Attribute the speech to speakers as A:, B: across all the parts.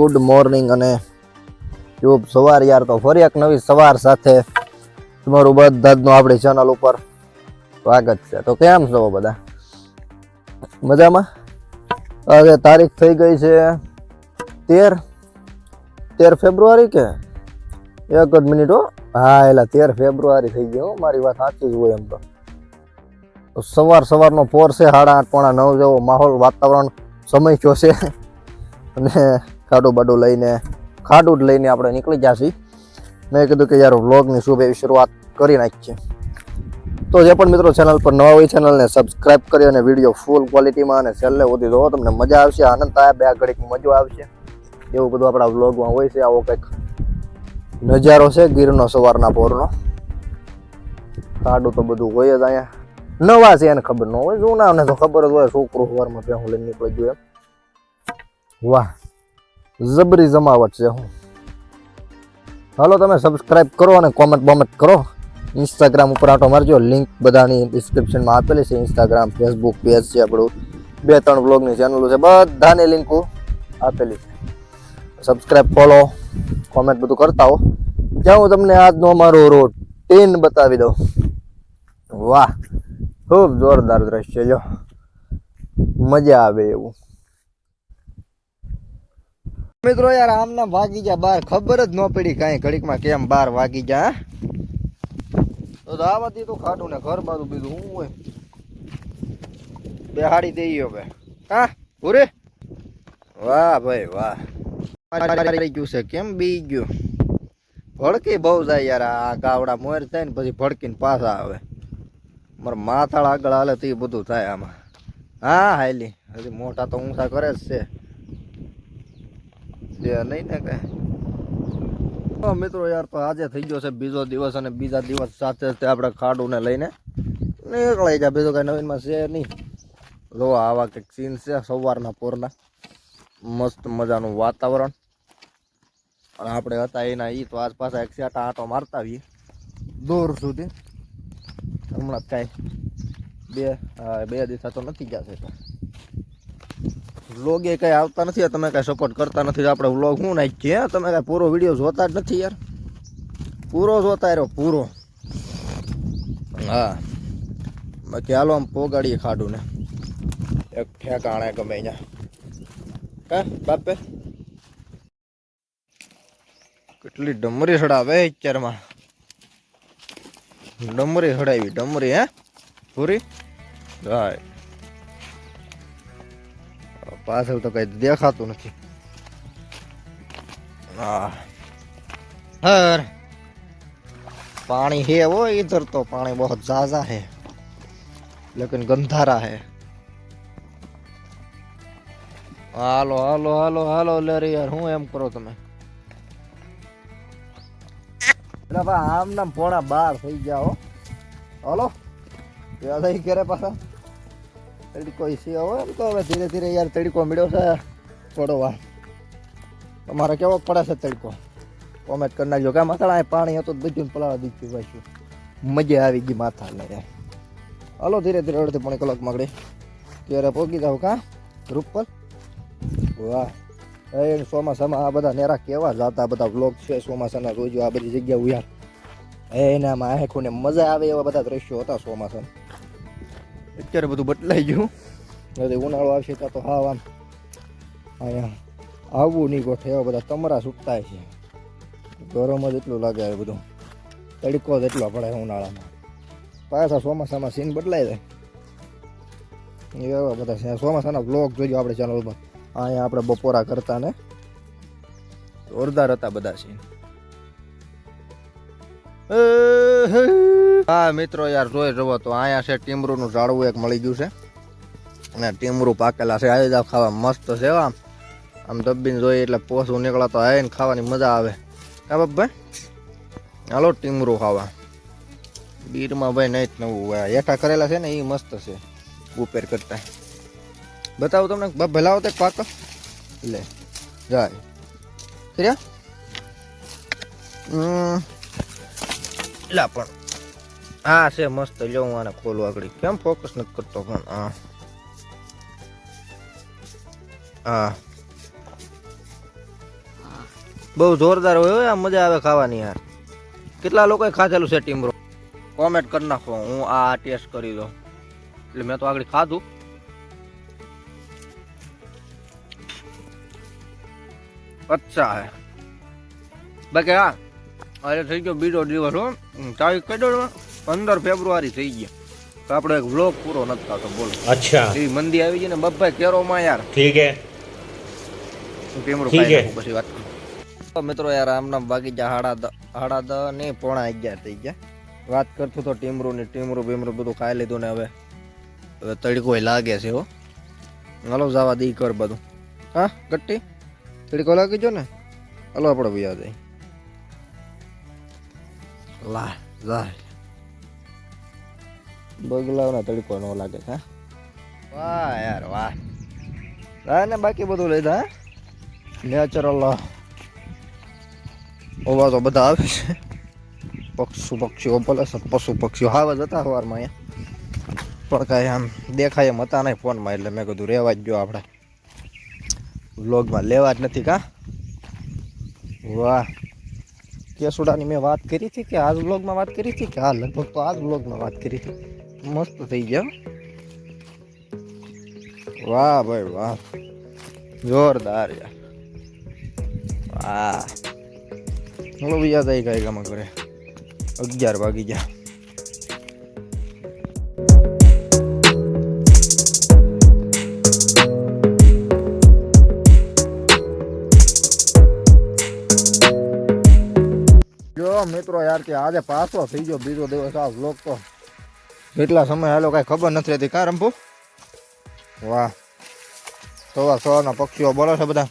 A: Good morning અને શુભ સવાર યાર તો ફરી એક નવી સવાર સાથે તમારું બધાનું આપણી ચેનલ ઉપર સ્વાગત છે. તો કેમ છો બધા? મજામાં? હવે તારીખ થઈ ગઈ છે તેર તેર ફેબ્રુઆરી કે? એક જ મિનિટ હો. હા, એલા, તેર ફેબ્રુઆરી થઈ હો, મારી વાત સાચી જ હોય એમ તો સવાર સવારનો પોર છે, સાડા આઠ પોણા નવ જેવો માહોલ વાતાવરણ સમય થયો છે. અને ખાડું બાડું લઈને, ખાડું જ લઈને આપણે નીકળી છીએ. મેં કીધું કે યાર, વ્લોગની શુભ એવી શરૂઆત કરી નાખીએ. તો જે પણ મિત્રો ચેનલ પર નવા હોય ચેનલને સબસ્ક્રાઈબ કરી અને વીડિયો ફૂલ ક્વોલિટીમાં અને છેલ્લે સુધી જોવો, તમને મજા આવશે. આનંદ થાય, બે ઘડીક મજા આવશે. એવું બધું આપણા વ્લોગમાં હોય છે, આવો કંઈક નજારો છે, ગીરનો સવારના પોરનો ખાડું તો બધું હોય જ અહીંયા. નવા છે એને ખબર ન હોય જૂનાને તો ખબર જ હોય છોકરો સવારમાં ત્યાં હું લઈને નીકળી ગયો એમ. વાહ. જબરી જમાવટ છે હું. હાલો, તમે સબસ્ક્રાઇબ કરો અને કોમેન્ટ બોમેન્ટ કરો. ઇન્સ્ટાગ્રામ ઉપર આટો મારજો. લિંક બધાની ડિસ્ક્રિપ્શનમાં આપેલી છે. ઇન્સ્ટાગ્રામ ફેસબુક પેજ છે આપણું. બે, ત્રણ બ્લોગની ચેનલો છે. બધાની લિંકો આપેલી છે. સબસ્ક્રાઇબ ફોલો કોમેન્ટ બધું કરતા હો. જ્યાં હું તમને આજનો અમારો રૂટીન બતાવી દઉં. વાહ, ખૂબ જોરદાર દ્રશ્ય જો, મજા આવે એવું. મિત્રો યાર, આમના વાગી ગયા બાર. ખબર જ ન પડી કાંઈ ઘડીકમાં કેમ બાર વાગી ગયા તો આવાથી તો ખાટું ને ઘર બાજુ બીજું હું હોય? બેહાડી દઈએ હવે. હા પૂરે વાહ ભાઈ, વાહ. ગયું છે, કેમ બી ગયું? ભડકી બહુ જાય યાર, આ ગાવડા મોર થાય ને પછી ભડકીને પાછા આવે. મારા માથાળ આગળ હાલે તો બધું થાય આમાં. હા હાલી હજી મોટા તો ઊંચા કરે જ છે. છે નહીં ને કઈ. મિત્રો યાર, તો આજે થઈ ગયો છે બીજો દિવસ અને બીજા દિવસ સાથે સાથે આપણે ખાડું ને લઈને નીકળાઈ જાય બીજું કઈ નવીનમાં છે નહીં. જો આવા કંઈક સીન છે સવારના પોરના. મસ્ત મજાનું વાતાવરણ. અને આપણે હતા એના ઈ તો આજ પાછા એક સેટા આંટો મારતા આવીએ. દૂર સુધી. હમણાં કાંઈ બે બે દિવસ તો નથી ગયા છે વ્લોગ કઈ આવતા નથી તમે કઈ સપોર્ટ કરતા નથી. આપણે વ્લોગ હું નાખીએ? તમે કઈ પૂરો વીડિયો જોતા જ નથી યાર. પૂરો જોતા રહ્યો, પૂરો. હા. બાકી હાલો આમ પોગાડીએ ખાડું ને એક ઠેકાણે ગમે અહીંયા. કા, બાપે? કેટલી ડમરી સડાવે અત્યારમાં. ડમરી સડાવી, ડમરી, હે? પૂરી? રાય પાછળ તો કઈ દેખાતું નથી હા હર पानी है वो इधर तो पानी बहुत ज्यादा है लेकिन गंधारा है હાલો હાલો હાલો હાલો લે રે યાર હું એમ કરો તમે એટલે બા આમ નામ પોણા બાર થઈ ગયા હો હાલો યાદ આવી ક્યારે પાછા તડકો ઈસી હવે. એમ તો હવે ધીરે ધીરે યાર તડકો મળ્યો છે. થોડો વાર. તમારે કેવો પડે છે તડકો? કોમેન્ટ કરી નાખજો. કે માથા આ પાણી હતું બધું પલાવા દીધું પાછું. મજા આવી ગઈ માથા ને હાલો, ધીરે ધીરે અડધી પોણી કલાક માંગડે ત્યારે પોગી જાવ કા? રૂપ પર? વાહ. એ ચોમાસામાં આ બધા નેરા કેવા જાતા બધા વ્લોગ છે ચોમાસાના રોજ. આ બધી જગ્યા ઉયા એનામાં આંખોને મજા આવે એવા બધા દ્રશ્યો હતા ચોમાસાના. અત્યારે બધું બદલાઈ ગયું. એટલે ઉનાળો આવશે ત્યાં તો હાવ અહીંયા આવવું નહીં ગોઠે, એવા બધા તમરા છૂટતા છે. ગરમ જ એટલું લાગે છે બધું. તડકો જ એટલો પડે ઉનાળામાં. પાછા ચોમાસામાં સીન બદલાઈ જાય. એવા બધા છે. ચોમાસાના બ્લોગ જોજો આપણે ચેનલ પર. અહીંયા આપણે બપોરા કરતા ને. જોરદાર હતા બધા સીન હા, મિત્રો યાર, જોઈ જવો તો અહીંયા છે ટીમરૂનું ઝાડવું એક મળી ગયું છે. અને ટીમરું પાકેલા છે આવી જાવ ખાવા મસ્ત છે આમ. આમ દબ્બીને જોઈએ એટલે પોસું નીકળતો તો આવીને ખાવાની મજા આવે. હા, બાપભાઈ? હાલો, ટીમરું ખાવા. બીરમાં ભાઈ નહીં જ નવું હોય હેઠા કરેલા છે ને એ મસ્ત છે, ઉપેર કરતા. બતાવું તમને બાપ ભલાવો તે પાક. લે, જાય. કર્યા પણ. હા, છે, મસ્ત. લ્યો, હું આને ખોલું આગળ. કેમ ફોકસ નથી કરતો પણ હા. હા. બહુ જોરદાર હોય આ મજા આવે ખાવાની યાર. કેટલા લોકોએ ખાધેલું છે ટીમરો કોમેન્ટ કરી નાખો. હું આ ટેસ્ટ કરી દઉં. એટલે મેં તો આગળ ખાધું. અચ્છા. હે બાકી હા અરે થઈ ગયો બીજો દિવસ, હો. તારીખ કઈ દો પંદર ફેબ્રુઆરી થઈ ગયા. તો આપણે એક વ્લોગ પૂરો નથી થતો બોલો.
B: અચ્છા.
A: એ મંદી આવી ગઈ ને બબ્બા
B: કેરો માં
A: યાર.
B: ઠીક હે.
A: કેમરો પછી વાત કરું. મિત્રો યાર આમ નામ બાકી બાગીચા હાડા હાડા દ ને પોણા અગિયાર થઈ ગયા. વાત કરતો તો ટીમરું ને ટીમરું બીમરું બધું ખાઈ લીધું ને હવે હવે તડકો લાગે છે હો. હાલો જવા દઈ કર બધું. હા ગટ્ટી? તડકો લાગી જો ને? હાલો આપણે ભાઈ જાય લા જાય બગલાવ ના તડકો ન લાગે હા? વાહ યાર, વાહ. હા, ને બાકી બધું લીધા નેચરલ અવાજો બધા આવે છે. પક્ષુ પક્ષીઓ ભલે પશુ પક્ષીઓ આવે જ હતા સવારમાં અહીંયા. પણ કાંઈ આમ દેખાય એમ હતા નહીં ફોનમાં, એટલે મેં કીધું રહેવા જ ગયો આપણે. વ્લોગમાં લેવા જ નથી કા? વાહ. કેસુડાની મેં વાત કરી હતી કે આજ વ્લોગમાં વાત કરી હતી કે હા, લગભગ તો આજ વ્લોગમાં વાત કરી હતી. મસ્ત થઈ ગયા. વાહ ભાઈ વાહ. જોરદાર યાર. વાહ. ચલો બીજા થઈ ગયા કામ ઘરે. અગિયાર વાગી ગયા. મિત્રો યાર કે આજે પાછો થઈ ગયો બીજો દિવસ આ લોક તો. કેટલા સમય હાલો કાંઈ ખબર નથી રહેતી. કાં રંભુ વાહ. સવા સવારના પક્ષીઓ બોલે છે બધા.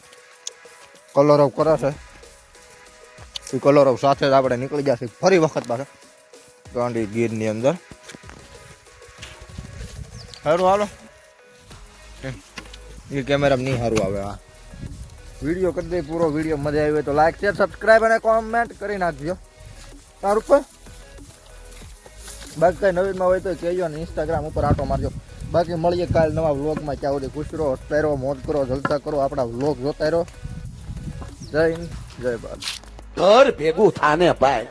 A: કલરવ કરે છે. એ કલરવ સાથે જ આપણે નીકળી જશે ફરી વખત પાછા. ગાંડી ગીરની અંદર. સારું હાલો. એ કેમેરા નહીં સારું આવે, હા. વીડિયો કરી દે પૂરો વીડિયો. મજા આવી તો લાઈક શેર સબસ્ક્રાઈબ અને કોમેન્ટ કરી નાખજો. તારું પર બાકી કઈ નવીનમાં હોય તો કહેજો ને ઇન્સ્ટાગ્રામ ઉપર આટો મારજો. બાકી મળીએ કાલ નવા વ્લોગમાં ક્યાં સુધી ખુશ રહો, હસતા મોજ કરો જલતા કરો. આપણા વ્લોગ જોતા રહો. જય હિન્દ, જય ભારત.
C: ઘર ભેગું થાને ભાઈ.